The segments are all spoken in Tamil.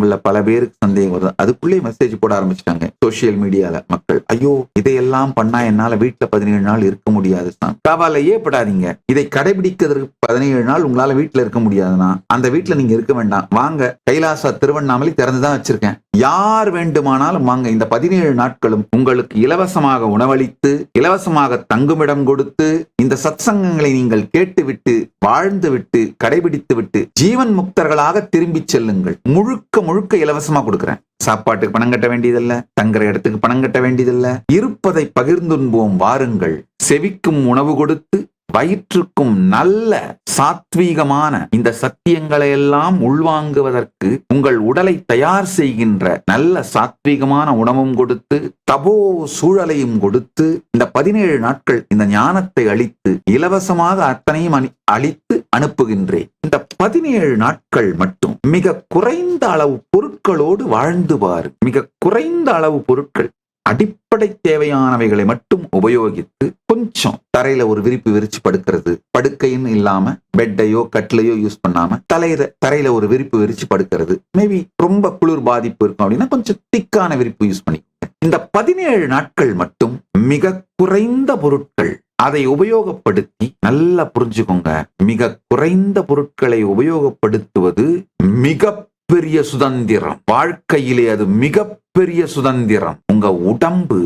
உங்கள பல பேருக்கு சந்தேகம் வருது. அதுக்குள்ளே மெசேஜ் போட ஆரம்பிச்சிட்டாங்க சோசியல் மீடியால மக்கள். ஐயோ இதையெல்லாம் பண்ணா என்னால வீட்டுல பதினேழு நாள் இருக்க முடியாது சாமி கவலையே படாதீங்க. இதை கடைபிடிக்கிறதுக்கு பதினேழு நாள் உங்களால வீட்டுல இருக்க முடியாதுன்னா அந்த வீட்டுல நீங்க இருக்க வேண்டாம். வாங்க கைலாசா திருவண்ணாமலை திறந்துதான் வச்சிருக்கேன். யார் வேண்டுமானாலும் வாங்க. இந்த பதினேழு நாட்களும் உங்களுக்கு இலவசமாக உணவளித்து இலவசமாக தங்குமிடம் கொடுத்து இந்த சத்சங்கங்களை நீங்கள் கேட்டுவிட்டு வாழ்ந்துவிட்டு கடைபிடித்து விட்டு ஜீவன் முக்தர்களாக திரும்பி செல்லுங்கள். முழுக்க முழுக்க இலவசமா கொடுக்கிறேன். சாப்பாட்டுக்கு பணம் கட்ட வேண்டியதில்ல தங்குற இடத்துக்கு பணம் கட்ட வேண்டியதில்ல. இருப்பதை பகிர்ந்துண்போம் வாருங்கள் செவிக்கும் உணவு கொடுத்து வயிற்றுக்கும் நல்ல சாத்வீகமான இந்த சத்தியங்களை எல்லாம் உள்வாங்குவதற்கு உங்கள் உடலை தயார் செய்கின்ற நல்ல சாத்வீகமான உணவும் கொடுத்து தபோ சூழலையும் கொடுத்து இந்த பதினேழு நாட்கள் இந்த ஞானத்தை அளித்து இலவசமாக அத்தனையும் அளித்து அனுப்புகின்றேன். இந்த பதினேழு நாட்கள் மட்டும் மிக குறைந்த அளவு பொருட்களோடு வாழ்ந்து பாரு மிக குறைந்த அளவு பொருட்கள் அடிப்படை தேவையானவைகளை மட்டும் உபயோகித்து கொஞ்சம் தரையில ஒரு விரிப்பு விரிச்சு படுக்கிறது. படுக்கைன்னு இல்லாம பெட்டையோ கட்லையோ யூஸ் பண்ணாம தலையில தரையில ஒரு விரிப்பு விரிச்சு படுக்கிறது. மேபி ரொம்ப குளிர் பாதிப்பு இருக்கும் அப்படின்னா கொஞ்சம் திக்கான விரிப்பு யூஸ் பண்ணிக்கோங்க. இந்த பதினேழு நாட்கள் மட்டும் மிக குறைந்த பொருட்கள் அதை உபயோகப்படுத்தி நல்லா புரிஞ்சுக்கோங்க. மிக குறைந்த பொருட்களை உபயோகப்படுத்துவது மிக பெரிய சுதந்திரம். வாழ்க்கையிலே அது மிகப்பெரிய சுதந்திரம். உங்க உடம்பு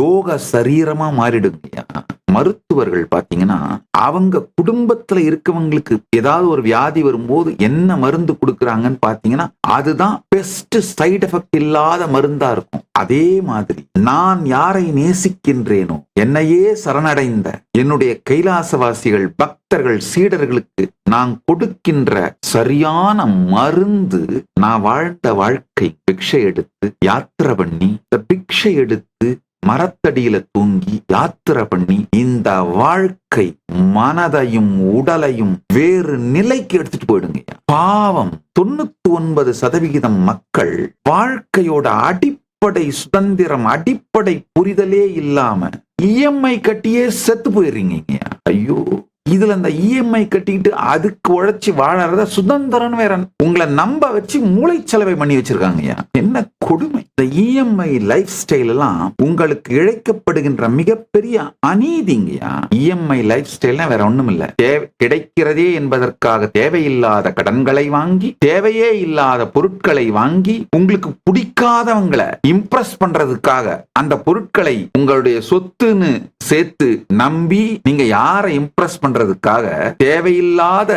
யோக சரீரமா மாறிடுங்கய்யா மருத்துவர்கள் பாத்தீங்கன்னா அவங்க குடும்பத்துல இருக்கவங்களுக்கு ஏதாவது ஒரு வியாதி வரும்போது என்ன மருந்து கொடுக்கறாங்கன்னு பாத்தீங்கன்னா அதுதான் பெஸ்ட் சைடு எஃபெக்ட் இல்லாத மருந்தா இருக்கும். அதே மாதிரி நான் யாரை நேசிக்கின்றேனோ என்னையே சரணடைந்த என்னுடைய கைலாசவாசிகள் பக்தர்கள் சீடர்களுக்கு நான் கொடுக்கின்ற சரியான மருந்து நான் வாழ்ந்த வாழ்க்கை பிக்ஷை எடுத்து யாத்திரை பண்ணி இந்த பிக்ஷை எடுத்து மரத்தடியில தூங்கி யாத்திரை பண்ணி இந்த வாழ்க்கை மனதையும் உடலையும் வேறு நிலைக்கு எடுத்துட்டு போயிடுங்க. பாவம் தொண்ணூத்தி ஒன்பது சதவிகிதம் மக்கள் வாழ்க்கையோட அடிப்படை சுதந்திரம் அடிப்படை புரிதலே இல்லாம இஎம்ஐ கட்டியே செத்து போயிடுறீங்க. ஐயோ. இதுல இந்த இஎம்ஐ கட்டிக்கிட்டு அதுக்கு உழைச்சி வாழறத சுதந்திரன் வேற உங்களை நம்ப வச்சு மூளை செலவை பண்ணி வச்சிருக்காங்க என்ன கொடுமை. இந்த இஎம்ஐ லைஃப் ஸ்டைல் எல்லாம் உங்களுக்கு இழைக்கப்படுகின்ற மிகப்பெரிய அநீதிங்கய்யா இஎம்ஐ லைஃப் ஸ்டைல்னா வேற ஒண்ணும் இல்ல தேவை கிடைக்கிறதே என்பதற்காக தேவையில்லாத கடன்களை வாங்கி தேவையே இல்லாத பொருட்களை வாங்கி உங்களுக்கு பிடிக்காதவங்களை இம்ப்ரெஸ் பண்றதுக்காக அந்த பொருட்களை உங்களுடைய சொத்துன்னு சேர்த்து நம்பி நீங்க யாரை இம்ப்ரெஸ் பண்றதுக்காக தேவையில்லாத